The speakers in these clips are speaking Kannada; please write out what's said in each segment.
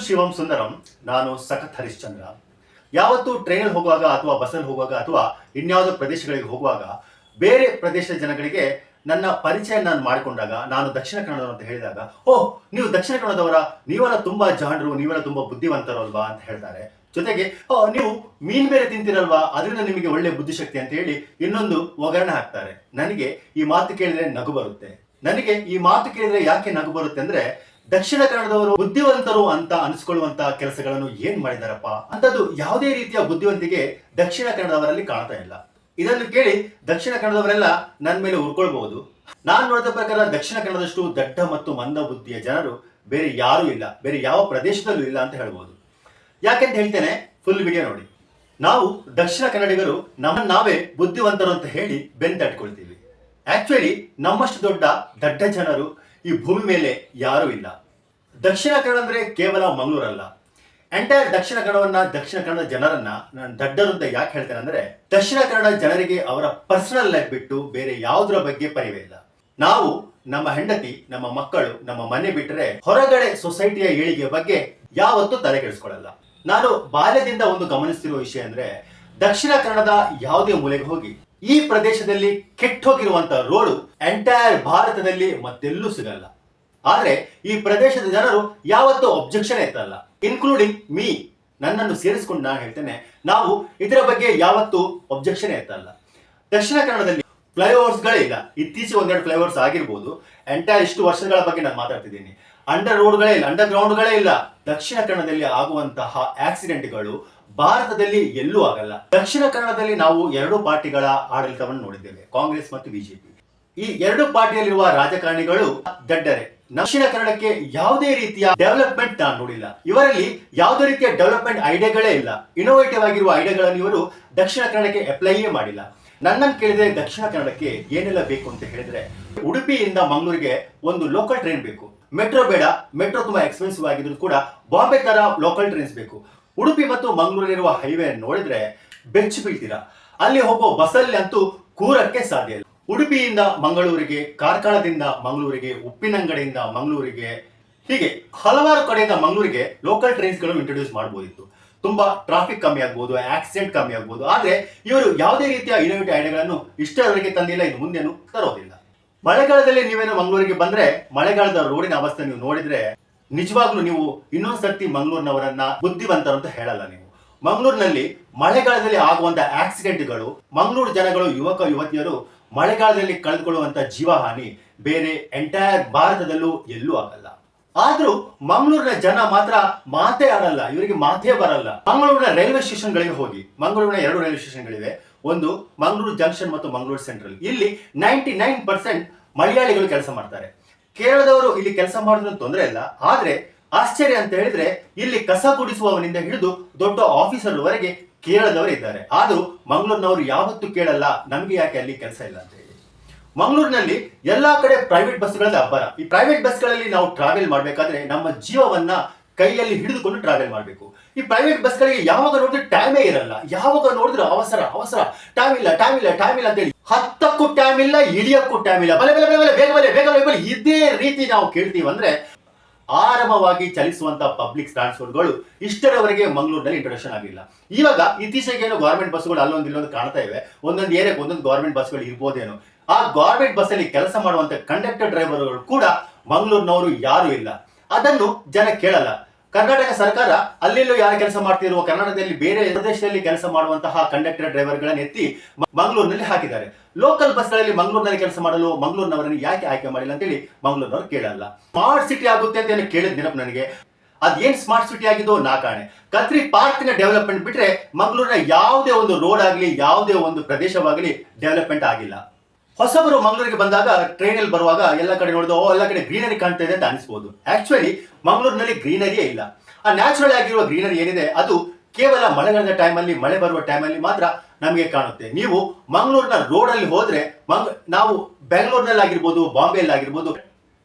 ಶಿವಂ ಸುಂದರಂ, ನಾನು ಸಖತ್ ಹರಿಶ್ಚಂದ್ರ. ಯಾವತ್ತು ಟ್ರೈನಲ್ಲಿ ಹೋಗುವಾಗ ಅಥವಾ ಬಸ್ಸಲ್ಲಿ ಹೋಗುವಾಗ ಅಥವಾ ಇನ್ಯಾವುದೋ ಪ್ರದೇಶಗಳಿಗೆ ಹೋಗುವಾಗ ಬೇರೆ ಪ್ರದೇಶದ ಜನಗಳಿಗೆ ನನ್ನ ಪರಿಚಯ ನಾನು ಮಾಡಿಕೊಂಡಾಗ, ನಾನು ದಕ್ಷಿಣ ಕನ್ನಡವರು ಅಂತ ಹೇಳಿದಾಗ, ಓಹ್, ನೀವು ದಕ್ಷಿಣ ಕನ್ನಡದವರ, ನೀವೆಲ್ಲ ತುಂಬಾ ಜಾಣರು, ನೀವೆಲ್ಲ ತುಂಬಾ ಬುದ್ಧಿವಂತರು ಅಲ್ವಾ ಅಂತ ಹೇಳ್ತಾರೆ. ಜೊತೆಗೆ, ಓ, ನೀವು ಮೀನ್ ಬೇರೆ ತಿಂತಿರಲ್ವಾ? ಅದರಿಂದ ನಿಮಗೆ ಒಳ್ಳೆ ಬುದ್ಧಿಶಕ್ತಿ ಅಂತ ಹೇಳಿ ಇನ್ನೊಂದು ಒಗ್ಗರಣೆ ಹಾಕ್ತಾರೆ. ನನಗೆ ಈ ಮಾತು ಕೇಳಿದ್ರೆ ನಗು ಬರುತ್ತೆ. ನನಗೆ ಈ ಮಾತು ಕೇಳಿದ್ರೆ ಯಾಕೆ ನಗು ಬರುತ್ತೆ ಅಂದ್ರೆ ದಕ್ಷಿಣ ಕನ್ನಡದವರು ಬುದ್ಧಿವಂತರು ಅಂತ ಅನಿಸ್ಕೊಳ್ಳುವಂತಹ ಕೆಲಸಗಳನ್ನು ಏನ್ ಮಾಡಿದಾರಪ್ಪ? ಅಂತದ್ದು ಯಾವುದೇ ರೀತಿಯ ಬುದ್ಧಿವಂತಿಗೆ ದಕ್ಷಿಣ ಕನ್ನಡದವರಲ್ಲಿ ಕಾಣ್ತಾ ಇಲ್ಲ. ಇದನ್ನು ಕೇಳಿ ದಕ್ಷಿಣ ಕನ್ನಡದವರೆಲ್ಲ ನನ್ನ ಮೇಲೆ ಉರ್ಕೊಳ್ಬಹುದು. ನಾನು ನೋಡಿದ ಪ್ರಕಾರ ದಕ್ಷಿಣ ಕನ್ನಡದಷ್ಟು ದಡ್ಡ ಮತ್ತು ಮಂದ ಬುದ್ಧಿಯ ಜನರು ಬೇರೆ ಯಾರೂ ಇಲ್ಲ. ಬೇರೆ ಯಾವ ಪ್ರದೇಶದಲ್ಲೂ ಇಲ್ಲ ಅಂತ ಹೇಳ್ಬೋದು ಯಾಕೆಂತ ಹೇಳ್ತೇನೆ ಫುಲ್ ವಿಡಿಯೋ ನೋಡಿ. ನಾವು ದಕ್ಷಿಣ ಕನ್ನಡಿಗರು ನಮ್ಮ ನಾವೇ ಬುದ್ಧಿವಂತರು ಅಂತ ಹೇಳಿ ಬೆನ್ ತಟ್ಕೊಳ್ತೀವಿ. ಆಕ್ಚುಲಿ ನಮ್ಮಷ್ಟು ದೊಡ್ಡ ದಡ್ಡ ಜನರು ಈ ಭೂಮಿ ಮೇಲೆ ಯಾರೂ ಇಲ್ಲ. ದಕ್ಷಿಣ ಕನ್ನಡ ಅಂದ್ರೆ ಕೇವಲ ಮಂಗಳೂರಲ್ಲ. ಎಂಟೈರ್ ದಕ್ಷಿಣ ಕನ್ನಡವನ್ನ, ದಕ್ಷಿಣ ಕನ್ನಡ ಜನರನ್ನ ನಾನು ದಡ್ಡರು ಅಂತ ಯಾಕೆ ಹೇಳ್ತೇನೆ ಅಂದ್ರೆ, ದಕ್ಷಿಣ ಕನ್ನಡ ಜನರಿಗೆ ಅವರ ಪರ್ಸನಲ್ ಲೈಫ್ ಬಿಟ್ಟು ಬೇರೆ ಯಾವುದರ ಬಗ್ಗೆ ಪರಿವೇ ಇಲ್ಲ. ನಾವು, ನಮ್ಮ ಹೆಂಡತಿ, ನಮ್ಮ ಮಕ್ಕಳು, ನಮ್ಮ ಮನೆ ಬಿಟ್ಟರೆ ಹೊರಗಡೆ ಸೊಸೈಟಿಯ ಏಳಿಗೆ ಬಗ್ಗೆ ಯಾವತ್ತೂ ತಲೆ ಕೆಡಿಸ್ಕೊಳ್ಳಲ್ಲ. ನಾನು ಬಾಲ್ಯದಿಂದ ಒಂದು ಗಮನಿಸ್ತಿರುವ ವಿಷಯ ಅಂದ್ರೆ, ದಕ್ಷಿಣ ಕನ್ನಡದ ಯಾವುದೇ ಮೂಲೆಗೆ ಹೋಗಿ ಈ ಪ್ರದೇಶದಲ್ಲಿ ಕೆಟ್ಟೋಗಿರುವಂತ ರೋಡು ಎಂಟೈರ್ ಭಾರತದಲ್ಲಿ ಮತ್ತೆಲ್ಲೂ ಸಿಗಲ್ಲ. ಆದ್ರೆ ಈ ಪ್ರದೇಶದ ಜನರು ಯಾವತ್ತೂ ಅಬ್ಜೆಕ್ಷನ್ ಎತ್ತಲ್ಲ ಇನ್ಕ್ಲೂಡಿಂಗ್ ಮೀ ನನ್ನನ್ನು ಸೇರಿಸ್ಕೊಂಡು ನಾನು ಹೇಳ್ತೇನೆ, ನಾವು ಇದರ ಬಗ್ಗೆ ಯಾವತ್ತೂ ಅಬ್ಜೆಕ್ಷನ್ ಎತ್ತಲ್ಲ ದಕ್ಷಿಣ ಕನ್ನಡದಲ್ಲಿ ಫ್ಲೈಓವರ್ಸ್ಗಳಿಲ್ಲ ಇತ್ತೀಚೆಗೆ ಒಂದೆರಡು ಫ್ಲೈಓವರ್ಸ್ ಆಗಿರ್ಬೋದು. ಎಂಟೈರ್ ಇಷ್ಟು ವರ್ಷಗಳ ಬಗ್ಗೆ ನಾನು ಮಾತಾಡ್ತಿದ್ದೀನಿ. ಅಂಡರ್ ರೋಡ್ಗಳೇ ಇಲ್ಲ ಅಂಡರ್ ಗ್ರೌಂಡ್ಗಳೇ ಇಲ್ಲ. ದಕ್ಷಿಣ ಕನ್ನಡದಲ್ಲಿ ಆಗುವಂತಹ ಆಕ್ಸಿಡೆಂಟ್ಗಳು ಭಾರತದಲ್ಲಿ ಎಲ್ಲೂ ಆಗಲ್ಲ. ದಕ್ಷಿಣ ಕನ್ನಡದಲ್ಲಿ ನಾವು ಎರಡು ಪಾರ್ಟಿಗಳ ಆಡಳಿತವನ್ನು ನೋಡಿದ್ದೇವೆ, ಕಾಂಗ್ರೆಸ್ ಮತ್ತು ಬಿಜೆಪಿ. ಈ ಎರಡು ಪಾರ್ಟಿಯಲ್ಲಿರುವ ರಾಜಕಾರಣಿಗಳು ದಡ್ಡರೆ. ದಕ್ಷಿಣ ಕನ್ನಡಕ್ಕೆ ಯಾವುದೇ ರೀತಿಯ ಡೆವಲಪ್ಮೆಂಟ್ ನಾನು ನೋಡಿಲ್ಲ. ಇವರಲ್ಲಿ ಯಾವುದೇ ರೀತಿಯ ಡೆವಲಪ್ಮೆಂಟ್ ಐಡಿಯಾಗಳೇ ಇಲ್ಲ. ಇನೋವೇಟಿವ್ ಆಗಿರುವ ಐಡಿಯಾಗಳನ್ನು ಇವರು ದಕ್ಷಿಣ ಕನ್ನಡಕ್ಕೆ ಅಪ್ಲೈಯೇ ಮಾಡಿಲ್ಲ. ನನ್ನನ್ನು ಕೇಳಿದ್ರೆ ದಕ್ಷಿಣ ಕನ್ನಡಕ್ಕೆ ಏನೆಲ್ಲ ಬೇಕು ಅಂತ ಹೇಳಿದ್ರೆ, ಉಡುಪಿಯಿಂದ ಮಂಗಳೂರಿಗೆ ಒಂದು ಲೋಕಲ್ ಟ್ರೈನ್ ಬೇಕು. ಮೆಟ್ರೋ ಬೇಡ ಮೆಟ್ರೋ ತುಂಬಾ ಎಕ್ಸ್ಪೆನ್ಸಿವ್ ಆಗಿದ್ರು ಕೂಡ ಬಾಂಬೆ ತರ ಲೋಕಲ್ ಟ್ರೈನ್ಸ್ ಬೇಕು. ಉಡುಪಿ ಮತ್ತು ಮಂಗಳೂರಿರುವ ಹೈವೇ ನೋಡಿದ್ರೆ ಬೆಚ್ಚಿ ಬೀಳ್ತೀರಾ. ಅಲ್ಲಿ ಹೋಗೋ ಬಸ್ಸಲ್ಲಿ ಅಂತೂ ಕೂರಕ್ಕೆ ಸಾಧ್ಯ ಇಲ್ಲ. ಉಡುಪಿಯಿಂದ ಮಂಗಳೂರಿಗೆ, ಕಾರ್ಕಳದಿಂದ ಮಂಗಳೂರಿಗೆ, ಉಪ್ಪಿನಂಗಡಿಯಿಂದ ಮಂಗಳೂರಿಗೆ, ಹೀಗೆ ಹಲವಾರು ಕಡೆಯಿಂದ ಮಂಗಳೂರಿಗೆ ಲೋಕಲ್ ಟ್ರೈನ್ಸ್ಗಳು ಇಂಟ್ರೊಡ್ಯೂಸ್ ಮಾಡಬಹುದಿತ್ತು ತುಂಬಾ ಟ್ರಾಫಿಕ್ ಕಮ್ಮಿ ಆಗ್ಬೋದು ಆಕ್ಸಿಡೆಂಟ್ ಕಮ್ಮಿ ಆಗ್ಬೋದು. ಆದ್ರೆ ಇವರು ಯಾವುದೇ ರೀತಿಯ ಇನೋವೇಟಿವ್ ಐಡಿಯಾಗಳನ್ನು ಇಷ್ಟರವರೆಗೆ ತಂದಿಲ್ಲ, ಇನ್ನು ಮುಂದೇನು ತರೋದಿಲ್ಲ. ಮಳೆಗಾಲದಲ್ಲಿ ನೀವೇನು ಮಂಗಳೂರಿಗೆ ಬಂದ್ರೆ ಮಳೆಗಾಲದ ರೋಡಿನ ಅವಸ್ಥೆ ನೀವು ನೋಡಿದ್ರೆ ನಿಜವಾಗ್ಲೂ ನೀವು ಇನ್ನೊಂದ್ಸರ್ತಿ ಮಂಗಳೂರಿನವರನ್ನ ಬುದ್ಧಿವಂತರು ಅಂತ ಹೇಳಲ್ಲ ನೀವು. ಮಂಗಳೂರಿನಲ್ಲಿ ಮಳೆಗಾಲದಲ್ಲಿ ಆಗುವಂತ ಆಕ್ಸಿಡೆಂಟ್ಗಳು, ಮಂಗಳೂರು ಜನಗಳು, ಯುವಕ, ಯುವತಿಯರು ಮಳೆಗಾಲದಲ್ಲಿ ಕಳೆದುಕೊಳ್ಳುವಂತ ಜೀವಹಾನಿ ಬೇರೆ ಎಂಟೈರ್ ಭಾರತದಲ್ಲೂ ಎಲ್ಲೂ ಆಗಲ್ಲ. ಆದ್ರೂ ಮಂಗಳೂರಿನ ಜನ ಮಾತ್ರ ಮಾತೇ ಆಡಲ್ಲ, ಇವರಿಗೆ ಮಾತೇ ಬರಲ್ಲ. ಮಂಗಳೂರಿನ ರೈಲ್ವೆ ಸ್ಟೇಷನ್ಗಳಿಗೆ ಹೋಗಿ, ಮಂಗಳೂರಿನ ಎರಡು ರೈಲ್ವೆ ಸ್ಟೇಷನ್ಗಳಿವೆ. ಒಂದು ಮಂಗಳೂರು ಜಂಕ್ಷನ್ ಮತ್ತು ಮಂಗಳೂರು ಸೆಂಟ್ರಲ್. ಇಲ್ಲಿ ನೈಂಟಿ ನೈನ್ ಪರ್ಸೆಂಟ್ ಮಲಯಾಳಿಗಳು ಕೆಲಸ ಮಾಡ್ತಾರೆ. ಕೇರಳದವರು ಇಲ್ಲಿ ಕೆಲಸ ಮಾಡಿದ್ರು ತೊಂದರೆ ಇಲ್ಲ. ಆದ್ರೆ ಆಶ್ಚರ್ಯ ಅಂತ ಹೇಳಿದ್ರೆ ಇಲ್ಲಿ ಕಸ ಗುಡಿಸುವವನಿಂದ ಹಿಡಿದು ದೊಡ್ಡ ಆಫೀಸರ್ವರೆಗೆ ಕೇರಳದವರು ಇದ್ದಾರೆ. ಆದ್ರೂ ಮಂಗಳೂರಿನವರು ಯಾವತ್ತೂ ಕೇಳಲ್ಲ, ನಮ್ಗೆ ಯಾಕೆ ಅಲ್ಲಿ ಕೆಲಸ ಇಲ್ಲ ಅಂತ ಹೇಳಿ. ಮಂಗಳೂರಿನಲ್ಲಿ ಎಲ್ಲಾ ಕಡೆ ಪ್ರೈವೇಟ್ ಬಸ್ಗಳಲ್ಲಿ ಅಬ್ಬರ. ಈ ಪ್ರೈವೇಟ್ ಬಸ್ಗಳಲ್ಲಿ ನಾವು ಟ್ರಾವೆಲ್ ಮಾಡಬೇಕಾದ್ರೆ ನಮ್ಮ ಜೀವವನ್ನ ಕೈಯಲ್ಲಿ ಹಿಡಿದುಕೊಂಡು ಟ್ರಾವೆಲ್ ಮಾಡಬೇಕು. ಈ ಪ್ರೈವೇಟ್ ಬಸ್ಗಳಿಗೆ ಯಾವಾಗ ನೋಡಿದ್ರೆ ಟೈಮೇ ಇರಲ್ಲ. ಯಾವಾಗ ನೋಡಿದ್ರೆ ಅವಸರ ಅವಸರ. ಟೈಮ್ ಇಲ್ಲ ಟೈಮ್ ಇಲ್ಲ ಟೈಮ್ ಇಲ್ಲ ಅಂತೇಳಿ ಹತ್ತಕ್ಕೂ ಟೈಮ್ ಇಲ್ಲ ಇಳಿಯಕ್ಕೂ ಟೈಮ್ ಇಲ್ಲ. ಬಲೆ ಬಲೆ ಬಲೆ ಬಲೆ, ಬೇಗ ಬಲೆ ಬೇಗ ಬಲೆ ಇದೇ ರೀತಿ ನಾವು ಕೇಳ್ತೀವಿ ಅಂದ್ರೆ ಆರಾಮವಾಗಿ ಚಲಿಸುವಂತ ಪಬ್ಲಿಕ್ ಟ್ರಾನ್ಸ್ಪೋರ್ಟ್ಗಳು ಇಷ್ಟರವರೆಗೆ ಮಂಗಳೂರಿನಲ್ಲಿ ಇಂಟ್ರೊಡಕ್ಷನ್ ಆಗಿಲ್ಲ. ಇವಾಗ ಇತ್ತೀಚೆಗೆ ಏನು ಗೌರ್ಮೆಂಟ್ ಬಸ್ಗಳು ಅಲ್ಲೊಂದು ಇಲ್ಲೊಂದು ಕಾಣ್ತಾ ಇವೆ. ಒಂದೊಂದು ಏರಿಯಾಗೆ ಒಂದೊಂದು ಗೌರ್ಮೆಂಟ್ ಬಸ್ಗಳು ಇರ್ಬೋದೇನೋ. ಆ ಗೌರ್ಮೆಂಟ್ ಬಸ್ಸಲ್ಲಿ ಕೆಲಸ ಮಾಡುವಂತ ಕಂಡಕ್ಟರ್ ಡ್ರೈವರ್ಗಳು ಕೂಡ ಮಂಗಳೂರಿನವರು ಯಾರು ಇಲ್ಲ. ಅದನ್ನು ಜನ ಕೇಳಲ್ಲ. ಕರ್ನಾಟಕ ಸರ್ಕಾರ ಅಲ್ಲಿಲ್ಲೂ ಯಾರು ಕೆಲಸ ಮಾಡ್ತಿರುವ ಕರ್ನಾಟಕದಲ್ಲಿ ಬೇರೆ ಪ್ರದೇಶದಲ್ಲಿ ಕೆಲಸ ಮಾಡುವಂತಹ ಕಂಡಕ್ಟರ್ ಡ್ರೈವರ್ಗಳನ್ನು ಎತ್ತಿ ಮಂಗಳೂರಿನಲ್ಲಿ ಹಾಕಿದ್ದಾರೆ. ಲೋಕಲ್ ಬಸ್ಗಳಲ್ಲಿ ಮಂಗಳೂರಿನಲ್ಲಿ ಕೆಲಸ ಮಾಡಲು ಮಂಗಳೂರಿನವರನ್ನು ಯಾಕೆ ಆಯ್ಕೆ ಮಾಡಿಲ್ಲ ಅಂತೇಳಿ ಮಂಗಳೂರಿನವರು ಕೇಳಲ್ಲ. ಸ್ಮಾರ್ಟ್ ಸಿಟಿ ಆಗುತ್ತೆ ಅಂತ ಕೇಳಿದ ನೆನಪು ನನಗೆ. ಅದೇನ್ ಸ್ಮಾರ್ಟ್ ಸಿಟಿ ಆಗಿದೋ ನಾ ಕಾಣೆ. ಕತ್ರಿ ಪಾರ್ಕ್ನ ಡೆವಲಪ್ಮೆಂಟ್ ಬಿಟ್ರೆ ಮಂಗಳೂರಿನ ಯಾವುದೇ ಒಂದು ರೋಡ್ ಆಗಲಿ, ಯಾವುದೇ ಒಂದು ಪ್ರದೇಶವಾಗಲಿ ಡೆವಲಪ್ಮೆಂಟ್ ಆಗಿಲ್ಲ. ಹೊಸಬರು ಮಂಗಳೂರಿಗೆ ಬಂದಾಗ ಟ್ರೈನಲ್ಲಿ ಬರುವಾಗ ಎಲ್ಲ ಕಡೆ ನೋಡಿದ ಓ, ಎಲ್ಲ ಕಡೆ ಗ್ರೀನರಿ ಕಾಣ್ತಾ ಇದೆ ಅಂತ ಅನಿಸ್ಬೋದು. ಆಕ್ಚುಲಿ ಮಂಗಳೂರಿನಲ್ಲಿ ಗ್ರೀನರಿಯೇ ಇಲ್ಲ. ಆ ನ್ಯಾಚುರಲ್ ಆಗಿರುವ ಗ್ರೀನರಿ ಏನಿದೆ, ಅದು ಕೇವಲ ಮಳೆಗಾಲದ ಟೈಮಲ್ಲಿ ಮಳೆ ಬರುವ ಟೈಮಲ್ಲಿ ಮಾತ್ರ ನಮಗೆ ಕಾಣುತ್ತೆ. ನೀವು ಮಂಗಳೂರಿನ ರೋಡಲ್ಲಿ ಹೋದ್ರೆ, ಮಂಗ್, ನಾವು ಬೆಂಗಳೂರಿನಲ್ಲಿ ಆಗಿರ್ಬೋದು, ಬಾಂಬೆಯಲ್ಲಿ ಆಗಿರ್ಬೋದು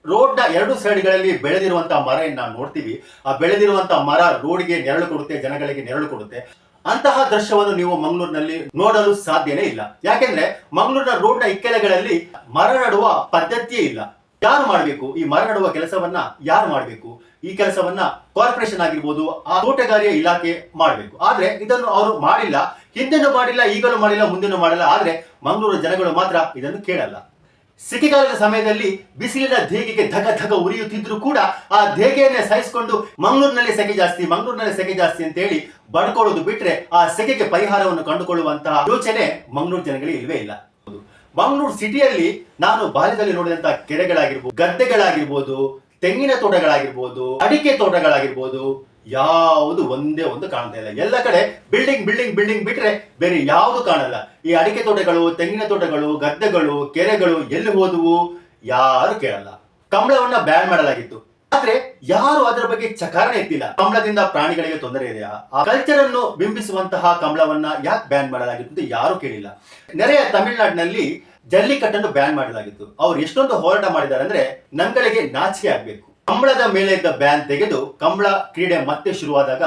ರೋಡ್ನ ಎರಡು ಸೈಡ್ಗಳಲ್ಲಿ ಬೆಳೆದಿರುವಂತಹ ಮರ ನಾವು ನೋಡ್ತೀವಿ. ಆ ಬೆಳೆದಿರುವಂತಹ ಮರ ರೋಡ್ಗೆ ನೆರಳು ಕೊಡುತ್ತೆ, ಜನಗಳಿಗೆ ನೆರಳು ಕೊಡುತ್ತೆ. ಅಂತಹ ದೃಶ್ಯವನ್ನು ನೀವು ಮಂಗಳೂರಿನಲ್ಲಿ ನೋಡಲು ಸಾಧ್ಯನೇ ಇಲ್ಲ. ಯಾಕೆಂದ್ರೆ ಮಂಗಳೂರಿನ ರೋಡ್ನ ಇಕ್ಕೆಲೆಗಳಲ್ಲಿ ಮರ ನಡುವ ಪದ್ಧತಿಯೇ ಇಲ್ಲ. ಯಾರು ಮಾಡಬೇಕು? ಈ ಮರ ನಡುವ ಕೆಲಸವನ್ನ ಯಾರು ಮಾಡಬೇಕು? ಈ ಕೆಲಸವನ್ನ ಕಾರ್ಪೊರೇಷನ್ ಆಗಿರ್ಬೋದು, ಆ ತೋಟಗಾರಿಕೆ ಇಲಾಖೆ ಮಾಡಬೇಕು. ಆದ್ರೆ ಇದನ್ನು ಅವರು ಮಾಡಿಲ್ಲ. ಹಿಂದೆನೂ ಮಾಡಿಲ್ಲ, ಈಗಲೂ ಮಾಡಿಲ್ಲ, ಮುಂದೆನೂ ಮಾಡಿಲ್ಲ. ಆದ್ರೆ ಮಂಗಳೂರು ಜನಗಳು ಮಾತ್ರ ಇದನ್ನು ಕೇಳಲ್ಲ. ಸಿಕ್ಕಿಗಾಲದ ಸಮಯದಲ್ಲಿ ಬಿಸಿಲಿನ ಧೇಗೆಗೆ ಧಗ ಧಗ ಉರಿಯುತ್ತಿದ್ರು ಕೂಡ ಆ ಧೇಗೆಯನ್ನೇ ಸಹಿಸಿಕೊಂಡು ಮಂಗಳೂರಿನಲ್ಲಿ ಸೆಕೆ ಜಾಸ್ತಿ, ಮಂಗಳೂರಿನಲ್ಲಿ ಸೆಕೆ ಜಾಸ್ತಿ ಅಂತ ಹೇಳಿ ಬಡ್ಕೊಳ್ಳೋದು ಬಿಟ್ರೆ ಆ ಸೆಕೆಗೆ ಪರಿಹಾರವನ್ನು ಕಂಡುಕೊಳ್ಳುವಂತಹ ಯೋಚನೆ ಮಂಗಳೂರು ಜನಗಳಿಗೆ ಇಲ್ವೇ ಇಲ್ಲ. ಮಂಗಳೂರು ಸಿಟಿಯಲ್ಲಿ ನಾನು ಬಾಲ್ಯದಲ್ಲಿ ನೋಡಿದಂತಹ ಕೆರೆಗಳಾಗಿರ್ಬೋದು, ಗದ್ದೆಗಳಾಗಿರ್ಬೋದು, ತೆಂಗಿನ ತೋಟಗಳಾಗಿರ್ಬೋದು, ಅಡಿಕೆ ತೋಟಗಳಾಗಿರ್ಬೋದು ಯಾವುದು ಒಂದೇ ಒಂದು ಕಾಣ್ತಾ ಇಲ್ಲ. ಎಲ್ಲ ಕಡೆ ಬಿಲ್ಡಿಂಗ್ ಬಿಲ್ಡಿಂಗ್ ಬಿಲ್ಡಿಂಗ್ ಬಿಟ್ರೆ ಬೇರೆ ಯಾವುದು ಕಾಣಲ್ಲ. ಈ ಅಡಿಕೆ ತೋಟಗಳು, ತೆಂಗಿನ ತೋಟಗಳು, ಗದ್ದೆಗಳು, ಕೆರೆಗಳು ಎಲ್ಲಿ ಹೋದವು ಯಾರು ಕೇಳಲ್ಲ. ಕಂಬಳವನ್ನ ಬ್ಯಾನ್ ಮಾಡಲಾಗಿತ್ತು. ಆದ್ರೆ ಯಾರು ಅದರ ಬಗ್ಗೆ ಚಕಾರಣೆ ಎತ್ತಿಲ್ಲ ಕಂಬಳದಿಂದ ಪ್ರಾಣಿಗಳಿಗೆ ತೊಂದರೆ ಇದೆಯಾ? ಆ ಕಲ್ಚರ್ ಅನ್ನು ಬಿಂಬಿಸುವಂತಹ ಕಂಬಳವನ್ನ ಯಾಕೆ ಬ್ಯಾನ್ ಮಾಡಲಾಗಿತ್ತು ಅಂತ ಯಾರು ಕೇಳಿಲ್ಲ. ನೆರೆಯ ತಮಿಳುನಾಡಿನಲ್ಲಿ ಜಲ್ಲಿಕಟ್ಟನ್ನು ಬ್ಯಾನ್ ಮಾಡಲಾಗಿತ್ತು. ಅವ್ರು ಎಷ್ಟೊಂದು ಹೋರಾಟ ಮಾಡಿದ್ದಾರೆ ಅಂದ್ರೆ ನಂಗಳಿಗೆ ನಾಚಿಕೆ ಆಗ್ಬೇಕು. ಕಂಬಳದ ಮೇಲೆ ಇದ್ದ ಬ್ಯಾನ್ ತೆಗೆದು ಕಂಬಳ ಕ್ರೀಡೆ ಮತ್ತೆ ಶುರುವಾದಾಗ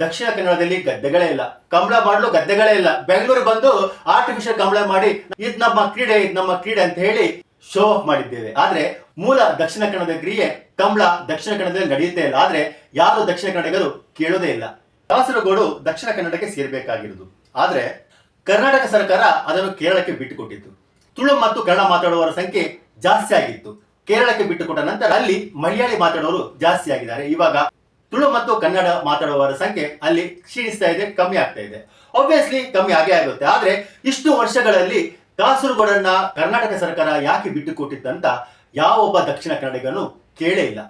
ದಕ್ಷಿಣ ಕನ್ನಡದಲ್ಲಿ ಗದ್ದೆಗಳೇ ಇಲ್ಲ. ಕಂಬಳ ಮಾಡಲು ಗದ್ದೆಗಳೇ ಇಲ್ಲ. ಬೆಂಗಳೂರು ಬಂದು ಆರ್ಟಿಫಿಷಿಯಲ್ ಕಂಬಳ ಮಾಡಿ, ಇದ್ ನಮ್ಮ ಕ್ರೀಡೆ, ಇದ್ ನಮ್ಮ ಕ್ರೀಡೆ ಅಂತ ಹೇಳಿ ಶೋ ಆಫ್ ಮಾಡಿದ್ದೇವೆ. ಆದ್ರೆ ಮೂಲ ದಕ್ಷಿಣ ಕನ್ನಡದ ಕ್ರಿಯೆ ಕಂಬಳ ದಕ್ಷಿಣ ಕನ್ನಡದಲ್ಲಿ ನಡೆಯುತ್ತೇ ಇಲ್ಲ. ಆದ್ರೆ ಯಾರು ದಕ್ಷಿಣ ಕನ್ನಡಿಗರು ಕೇಳೋದೇ ಇಲ್ಲ. ಕಾಸರಗೋಡು ದಕ್ಷಿಣ ಕನ್ನಡಕ್ಕೆ ಸೇರ್ಬೇಕಾಗಿರುವುದು ಆದ್ರೆ ಕರ್ನಾಟಕ ಸರ್ಕಾರ ಅದನ್ನು ಕೇರಳಕ್ಕೆ ಬಿಟ್ಟುಕೊಟ್ಟಿತ್ತು. ತುಳು ಮತ್ತು ಕನ್ನಡ ಮಾತಾಡುವವರ ಸಂಖ್ಯೆ ಜಾಸ್ತಿ ಆಗಿತ್ತು. ಕೇರಳಕ್ಕೆ ಬಿಟ್ಟುಕೊಟ್ಟ ನಂತರ ಅಲ್ಲಿ ಮಲಯಾಳಿ ಮಾತಾಡೋರು ಜಾಸ್ತಿ ಆಗಿದ್ದಾರೆ. ಇವಾಗ ತುಳು ಮತ್ತು ಕನ್ನಡ ಮಾತಾಡುವವರ ಸಂಖ್ಯೆ ಅಲ್ಲಿ ಕ್ಷೀಣಿಸ್ತಾ ಇದೆ, ಕಮ್ಮಿ ಆಗ್ತಾ ಇದೆ. ಒಬ್ವಿಯಸ್ಲಿ ಕಮ್ಮಿ ಆಗೇ ಆಗುತ್ತೆ. ಆದ್ರೆ ಇಷ್ಟು ವರ್ಷಗಳಲ್ಲಿ ಕಾಸರಗೋಡನ್ನ ಕರ್ನಾಟಕ ಸರ್ಕಾರ ಯಾಕೆ ಬಿಟ್ಟುಕೊಟ್ಟಿದ್ದಂತ ಯಾವ ಒಬ್ಬ ದಕ್ಷಿಣ ಕನ್ನಡಿಗನು ಕೇಳೇ ಇಲ್ಲ.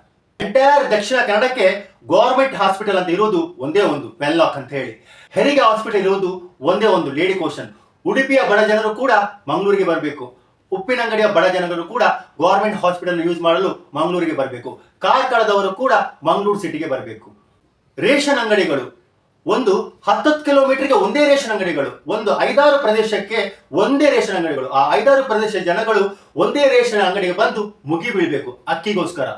ಎಂಟೈರ್ ದಕ್ಷಿಣ ಕನ್ನಡಕ್ಕೆ ಗೌರ್ಮೆಂಟ್ ಹಾಸ್ಪಿಟಲ್ ಅಂತ ಇರೋದು ಒಂದೇ ಒಂದು ವೆನ್ಲಾಕ್ ಅಂತ ಹೇಳಿ. ಹೆರಿಗೆ ಹಾಸ್ಪಿಟಲ್ ಇರೋದು ಒಂದೇ ಒಂದು ಲೇಡಿ ಕೋಶನ್ ಉಡುಪಿಯ ಬಡ ಜನರು ಕೂಡ ಮಂಗಳೂರಿಗೆ ಬರಬೇಕು. ಉಪ್ಪಿನಂಗಡಿಯ ಬಡ ಜನಗಳು ಕೂಡ ಗೌರ್ಮೆಂಟ್ ಹಾಸ್ಪಿಟಲ್ ಯೂಸ್ ಮಾಡಲು ಮಂಗಳೂರಿಗೆ ಬರಬೇಕು. ಕಾರ್ಕಳದವರು ಕೂಡ ಮಂಗಳೂರು ಸಿಟಿಗೆ ಬರಬೇಕು. ರೇಷನ್ ಅಂಗಡಿಗಳು, ಒಂದು ಹತ್ತತ್ತು ಕಿಲೋಮೀಟರ್ಗೆ ಒಂದೇ ರೇಷನ್ ಅಂಗಡಿಗಳು, ಒಂದು ಐದಾರು ಪ್ರದೇಶಕ್ಕೆ ಒಂದೇ ರೇಷನ್ ಅಂಗಡಿಗಳು. ಆ ಐದಾರು ಪ್ರದೇಶ ಜನಗಳು ಒಂದೇ ರೇಷನ್ ಅಂಗಡಿಗೆ ಬಂದು ಮುಗಿ ಬೀಳ್ಬೇಕು ಅಕ್ಕಿಗೋಸ್ಕರ.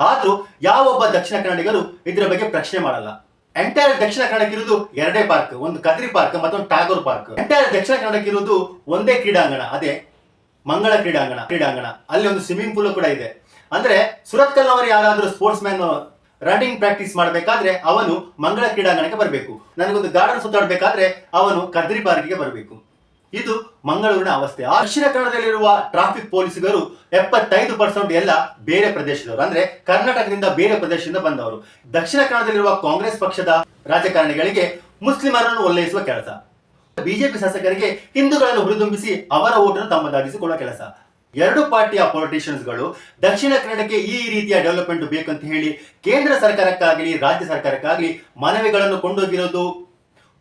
ಆದ್ರೂ ಯಾವೊಬ್ಬ ದಕ್ಷಿಣ ಕನ್ನಡಿಗರು ಇದರ ಬಗ್ಗೆ ಪ್ರಶ್ನೆ ಮಾಡಲ್ಲ. ಎಂಟೈರ್ ದಕ್ಷಿಣ ಕನ್ನಡಕ್ಕೆ ಇರುವುದು ಎರಡೇ ಪಾರ್ಕ್ ಒಂದು ಕದ್ರಿ ಪಾರ್ಕ್ ಮತ್ತೊಂದು ಟಾಗೋರ್ ಪಾರ್ಕ್ ಎಂಟೈರ್ ದಕ್ಷಿಣ ಕನ್ನಡಕ್ಕೆ ಇರುವುದು ಒಂದೇ ಕ್ರೀಡಾಂಗಣ, ಅದೇ ಮಂಗಳ ಕ್ರೀಡಾಂಗಣ ಕ್ರೀಡಾಂಗಣ. ಅಲ್ಲಿ ಒಂದು ಸ್ವಿಮ್ಮಿಂಗ್ ಪೂಲ್ ಕೂಡ ಇದೆ. ಅಂದ್ರೆ ಸುರತ್ಕಲ್ ಅವರು ಯಾರಾದರೂ ಸ್ಪೋರ್ಟ್ಸ್ ಮ್ಯಾನ್ ರನ್ನಿಂಗ್ ಪ್ರಾಕ್ಟೀಸ್ ಮಾಡಬೇಕಾದ್ರೆ ಅವನು ಮಂಗಳ ಕ್ರೀಡಾಂಗಣಕ್ಕೆ ಬರಬೇಕು. ನನಗೊಂದು ಗಾರ್ಡನ್ ಸುತ್ತಾಡಬೇಕಾದ್ರೆ ಅವನು ಕದ್ರಿ ಪಾರ್ಕಿಗೆ ಬರಬೇಕು. ಇದು ಮಂಗಳೂರಿನ ಅವಸ್ಥೆ. ದಕ್ಷಿಣ ಕನ್ನಡದಲ್ಲಿರುವ ಟ್ರಾಫಿಕ್ ಪೊಲೀಸರು ಎಪ್ಪತ್ತೈದು ಪರ್ಸೆಂಟ್ ಎಲ್ಲ ಬೇರೆ ಪ್ರದೇಶದವರು. ಅಂದ್ರೆ ಕರ್ನಾಟಕದಿಂದ ಬೇರೆ ಪ್ರದೇಶದಿಂದ ಬಂದವರು. ದಕ್ಷಿಣ ಕನ್ನಡದಲ್ಲಿರುವ ಕಾಂಗ್ರೆಸ್ ಪಕ್ಷದ ರಾಜಕಾರಣಿಗಳಿಗೆ ಮುಸ್ಲಿಮರನ್ನು ಒಲ್ಲೈಸುವ ಕೆಲಸ. ಬಿಜೆಪಿ ಶಾಸಕರಿಗೆ ಹಿಂದೂಗಳನ್ನು ಹುರಿದುಂಬಿಸಿ ಅವರ ಓಟನ್ನು ತಮ್ಮದಾಗಿಸಿಕೊಳ್ಳುವ ಕೆಲಸ. ಎರಡು ಪಾರ್ಟಿಯ ಪೊಲಿಟಿಷಿಯನ್ಸ್ಗಳು ದಕ್ಷಿಣ ಕನ್ನಡಕ್ಕೆ ಈ ರೀತಿಯ ಡೆವಲಪ್ಮೆಂಟ್ ಬೇಕಂತ ಹೇಳಿ ಕೇಂದ್ರ ಸರ್ಕಾರಕ್ಕಾಗಲಿ, ರಾಜ್ಯ ಸರ್ಕಾರಕ್ಕಾಗಲಿ ಮನವಿಗಳನ್ನು ಕೊಂಡೋಗಿರೋದು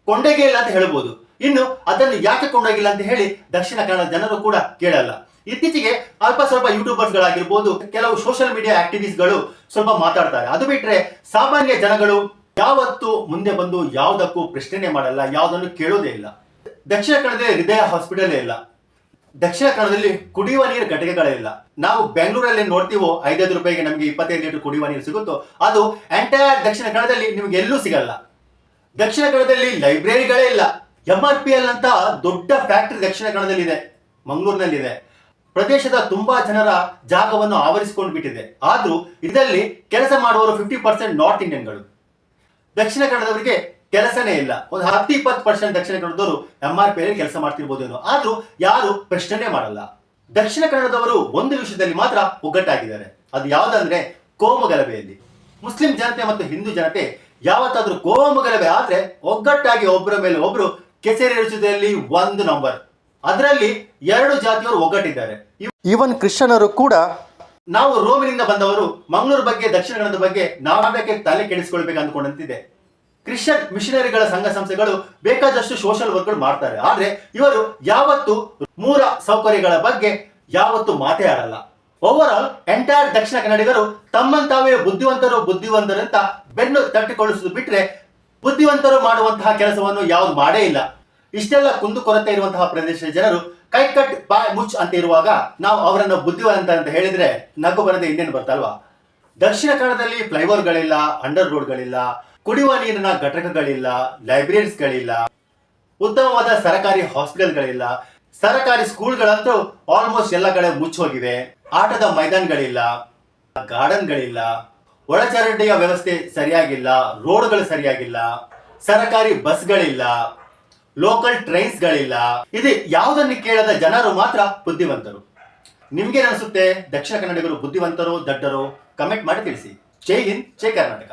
ಕೊಂಡೋಗೇ ಇಲ್ಲ ಅಂತ ಹೇಳಬಹುದು ಇನ್ನು ಅದನ್ನು ಯಾಕೆ ಕೊಂಡೋಗಿಲ್ಲ ಅಂತ ಹೇಳಿ ದಕ್ಷಿಣ ಕನ್ನಡ ಜನರು ಕೂಡ ಕೇಳಲ್ಲ. ಇತ್ತೀಚೆಗೆ ಅಲ್ಪ ಸ್ವಲ್ಪ ಯೂಟ್ಯೂಬರ್ಸ್ ಗಳಾಗಿರ್ಬೋದು, ಕೆಲವು ಸೋಷಿಯಲ್ ಮೀಡಿಯಾ ಆಕ್ಟಿವಿಸ್ಟ್ಗಳು ಸ್ವಲ್ಪ ಮಾತಾಡ್ತಾರೆ. ಅದು ಬಿಟ್ರೆ ಸಾಮಾನ್ಯ ಜನಗಳು ಯಾವತ್ತು ಮುಂದೆ ಬಂದು ಯಾವುದಕ್ಕೂ ಪ್ರಶ್ನೆ ಮಾಡಲ್ಲ, ಯಾವುದನ್ನು ಕೇಳೋದೇ ಇಲ್ಲ. ದಕ್ಷಿಣ ಕನ್ನಡದಲ್ಲಿ ಹೃದಯ ಹಾಸ್ಪಿಟಲ್ ಇಲ್ಲ. ದಕ್ಷಿಣ ಕನ್ನಡದಲ್ಲಿ ಕುಡಿಯುವ ನೀರು ಘಟಕಗಳೇ ಇಲ್ಲ. ನಾವು ಬೆಂಗಳೂರಲ್ಲಿ ನೋಡ್ತೀವೋ, ಐದೈದು ರೂಪಾಯಿಗೆ ನಮಗೆ ಇಪ್ಪತ್ತೈದು ಲೀಟರ್ ಕುಡಿಯುವ ನೀರು ಸಿಗುತ್ತೋ, ಅದು ಎಂಟೈರ್ ದಕ್ಷಿಣ ಕನ್ನಡದಲ್ಲಿ ನಿಮಗೆ ಎಲ್ಲೂ ಸಿಗಲ್ಲ. ದಕ್ಷಿಣ ಕನ್ನಡದಲ್ಲಿ ಲೈಬ್ರರಿಗಳೇ ಇಲ್ಲ. ಎಂ ಆರ್ ಪಿ ಎಲ್ ಅಂತ ದೊಡ್ಡ ಫ್ಯಾಕ್ಟರಿ ದಕ್ಷಿಣ ಕನ್ನಡದಲ್ಲಿ ಇದೆ ಮಂಗಳೂರಿನಲ್ಲಿದೆ. ಪ್ರದೇಶದ ತುಂಬಾ ಜನರ ಜಾಗವನ್ನು ಆವರಿಸಿಕೊಂಡು ಬಿಟ್ಟಿದೆ. ಆದರೂ ಇದರಲ್ಲಿ ಕೆಲಸ ಮಾಡುವವರು ಫಿಫ್ಟಿ ಪರ್ಸೆಂಟ್ ನಾರ್ತ್ ಇಂಡಿಯನ್ಗಳು ದಕ್ಷಿಣ ಕನ್ನಡದವರಿಗೆ ಕೆಲಸನೇ ಇಲ್ಲ. ಒಂದು ಹತ್ತು ಇಪ್ಪತ್ತು ಪರ್ಸೆಂಟ್ ದಕ್ಷಿಣ ಕನ್ನಡದವರು ಎಂ ಆರ್ ಪಿ ಕೆಲಸ ಮಾಡ್ತಿರ್ಬೋದೇನೋ ಆದ್ರೂ ಯಾರು ಪ್ರಶ್ನೆ ಮಾಡಲ್ಲ. ದಕ್ಷಿಣ ಕನ್ನಡದವರು ಒಂದು ವಿಷಯದಲ್ಲಿ ಮಾತ್ರ ಒಗ್ಗಟ್ಟಾಗಿದ್ದಾರೆ. ಅದು ಯಾವುದಂದ್ರೆ ಕೋಮಗಲಭೆಯಲ್ಲಿ ಮುಸ್ಲಿಂ ಜನತೆ ಮತ್ತು ಹಿಂದೂ ಜನತೆ ಯಾವತ್ತಾದ್ರೂ ಕೋಮಗಲಭೆ ಆದ್ರೆ ಒಗ್ಗಟ್ಟಾಗಿ ಒಬ್ಬರ ಮೇಲೆ ಒಬ್ರು ಕೆಸರೇರಿಸುವುದರಲ್ಲಿ ಒಂದು ನಂಬರ್. ಅದರಲ್ಲಿ ಎರಡು ಜಾತಿಯವರು ಒಗ್ಗಟ್ಟಿದ್ದಾರೆ. ಇವನ್ ಕ್ರಿಶ್ಚನರು ಕೂಡ ನಾವು ರೋಮಿನಿಂದ ಬಂದವರು ಮಂಗಳೂರು ಬಗ್ಗೆ ದಕ್ಷಿಣ ಕನ್ನಡದ ಬಗ್ಗೆ ನಾವು ತಲೆ ಕೆಡಿಸ್ಕೊಳ್ಬೇಕು ಅಂದ್ಕೊಂಡಂತಿದೆ ಕ್ರಿಶ್ಚಿಯನ್ ಮಿಷನರಿಗಳ ಸಂಘ ಸಂಸ್ಥೆಗಳು ಬೇಕಾದಷ್ಟು ಸೋಷಿಯಲ್ ವರ್ಕ್ಗಳು ಮಾಡ್ತಾರೆ. ಆದ್ರೆ ಇವರು ಯಾವತ್ತು ಮೂಲ ಸೌಕರ್ಯಗಳ ಬಗ್ಗೆ ಯಾವತ್ತು ಮಾತೇ ಆಡಲ್ಲ. ಓವರ್ ಆಲ್ ಎಂಟೈರ್ ದಕ್ಷಿಣ ಕನ್ನಡಿಗರು ತಮ್ಮಂತಾವೇ ಬುದ್ಧಿವಂತರು ಬುದ್ಧಿವಂತರಂತ ಬೆನ್ನು ತಟ್ಟಿಕೊಳ್ಳಿಸುವುದು ಬಿಟ್ರೆ ಬುದ್ಧಿವಂತರು ಮಾಡುವಂತಹ ಕೆಲಸವನ್ನು ಯಾವ್ದು ಮಾಡೇ ಇಲ್ಲ. ಇಷ್ಟೆಲ್ಲ ಕುಂದುಕೊರತೆ ಇರುವಂತಹ ಪ್ರದೇಶದ ಜನರು ಕೈ ಕಟ್ ಬಾಯ್ ಮುಚ್ ಅಂತ ಇರುವಾಗ ನಾವು ಅವರನ್ನು ಬುದ್ಧಿವಂತ ಅಂತ ಹೇಳಿದ್ರೆ ನಗು ಬರದೆ ಇನ್ನೇನು ಬರ್ತಲ್ವಾ ದಕ್ಷಿಣ ಕನ್ನಡದಲ್ಲಿ ಫ್ಲೈಓವರ್ಗಳಿಲ್ಲ ಅಂಡರ್ ರೋಡ್ಗಳಿಲ್ಲ ಕುಡಿಯುವ ನೀರಿನ ಘಟಕಗಳಿಲ್ಲ, ಲೈಬ್ರರೀಸ್ಗಳಿಲ್ಲ, ಉತ್ತಮವಾದ ಸರಕಾರಿ ಹಾಸ್ಪಿಟಲ್ಗಳಿಲ್ಲ. ಸರಕಾರಿ ಸ್ಕೂಲ್ಗಳಂತೂ ಆಲ್ಮೋಸ್ಟ್ ಎಲ್ಲ ಕಡೆ ಮುಚ್ಚೋಗಿವೆ. ಆಟದ ಮೈದಾನಗಳಿಲ್ಲ, ಗಾರ್ಡನ್ಗಳಿಲ್ಲ, ಒಳಚರಂಡಿಯ ವ್ಯವಸ್ಥೆ ಸರಿಯಾಗಿಲ್ಲ, ರೋಡ್ಗಳು ಸರಿಯಾಗಿಲ್ಲ, ಸರಕಾರಿ ಬಸ್ಗಳಿಲ್ಲ, ಲೋಕಲ್ ಟ್ರೈನ್ಸ್ಗಳಿಲ್ಲ. ಇದು ಯಾವುದನ್ನು ಕೇಳದ ಜನರು ಮಾತ್ರ ಬುದ್ಧಿವಂತರು. ನಿಮ್ಗೆ ಅನಿಸುತ್ತೆ? ದಕ್ಷಿಣ ಕನ್ನಡಿಗರು ಬುದ್ಧಿವಂತರು, ದಡ್ಡರು? ಕಮೆಂಟ್ ಮಾಡಿ ತಿಳಿಸಿ. ಜೈ ಹಿಂದ್, ಜೈ ಕರ್ನಾಟಕ.